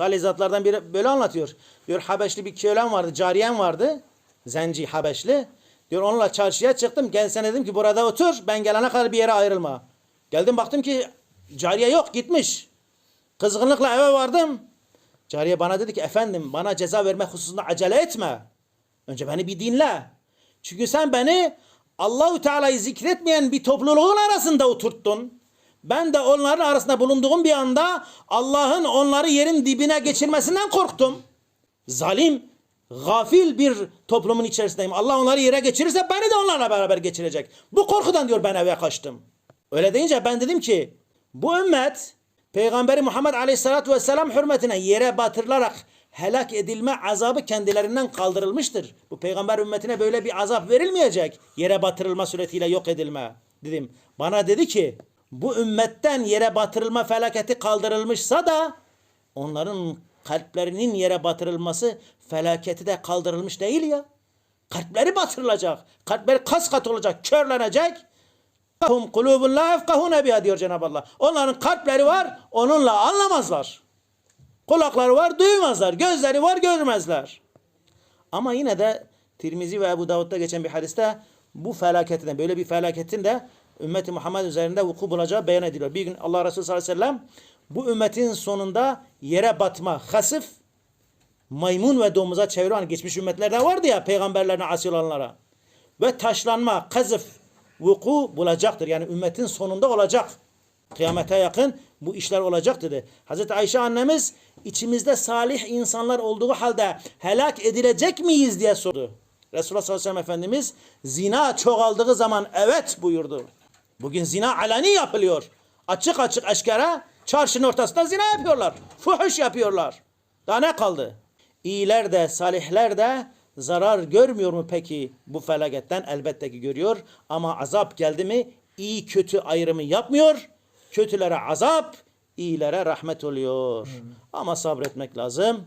Salih zatlardan biri böyle anlatıyor. Diyor Habeşli bir kölen vardı, cariyem vardı. Zenci Habeşli. Diyor onunla çarşıya çıktım. Gelsene dedim ki burada otur. Ben gelene kadar bir yere ayrılma. Geldim baktım ki cariye yok gitmiş. Kızgınlıkla eve vardım. Cariye bana dedi ki efendim bana ceza vermek hususunda acele etme. Önce beni bir dinle. Çünkü sen beni Allahu Teala'yı zikretmeyen bir topluluğun arasında oturttun. Ben de onların arasında bulunduğum bir anda Allah'ın onları yerin dibine geçirmesinden korktum. Zalim, gafil bir toplumun içerisindeyim. Allah onları yere geçirirse beni de onlarla beraber geçirecek. Bu korkudan diyor ben eve kaçtım. Öyle deyince ben dedim ki bu ümmet Peygamberi Muhammed Aleyhisselatü Vesselam hürmetine yere batırılarak helak edilme azabı kendilerinden kaldırılmıştır. Bu peygamber ümmetine böyle bir azap verilmeyecek. Yere batırılma suretiyle yok edilme dedim. Bana dedi ki bu ümmetten yere batırılma felaketi kaldırılmışsa da onların kalplerinin yere batırılması felaketi de kaldırılmış değil ya. Kalpleri batırılacak. Kalpleri kas kat olacak, körlenecek. Hum kulubun la yefkahune biha diyor Cenab-ı Allah. Onların kalpleri var, onunla anlamazlar. Kulakları var, duymazlar. Gözleri var, görmezler. Ama yine de Tirmizi ve Ebu Davud'da geçen bir hadiste bu felaketin, böyle bir felaketin de ümmeti Muhammed üzerinde vuku bulacağı beyan ediliyor. Bir gün Allah Resulü sallallahu aleyhi ve sellem bu ümmetin sonunda yere batma, hasıf, maymun ve domuza çeviri hani geçmiş ümmetlerde vardı ya peygamberlerine asi olanlara. Ve taşlanma, kazıf, vuku bulacaktır. Yani ümmetin sonunda olacak. Kıyamete yakın bu işler olacak dedi. Hazreti Ayşe annemiz içimizde salih insanlar olduğu halde helak edilecek miyiz diye sordu. Resulullah sallallahu aleyhi ve sellem Efendimiz zina çoğaldığı zaman evet buyurdu. Bugün zina alani yapılıyor. Açık açık aşkara çarşının ortasında zina yapıyorlar. Fuhuş yapıyorlar. Daha ne kaldı? İyiler de salihler de zarar görmüyor mu peki bu felaketten? Elbette ki görüyor. Ama azap geldi mi iyi kötü ayrımı yapmıyor. Kötülere azap, iyilere rahmet oluyor. Ama sabretmek lazım.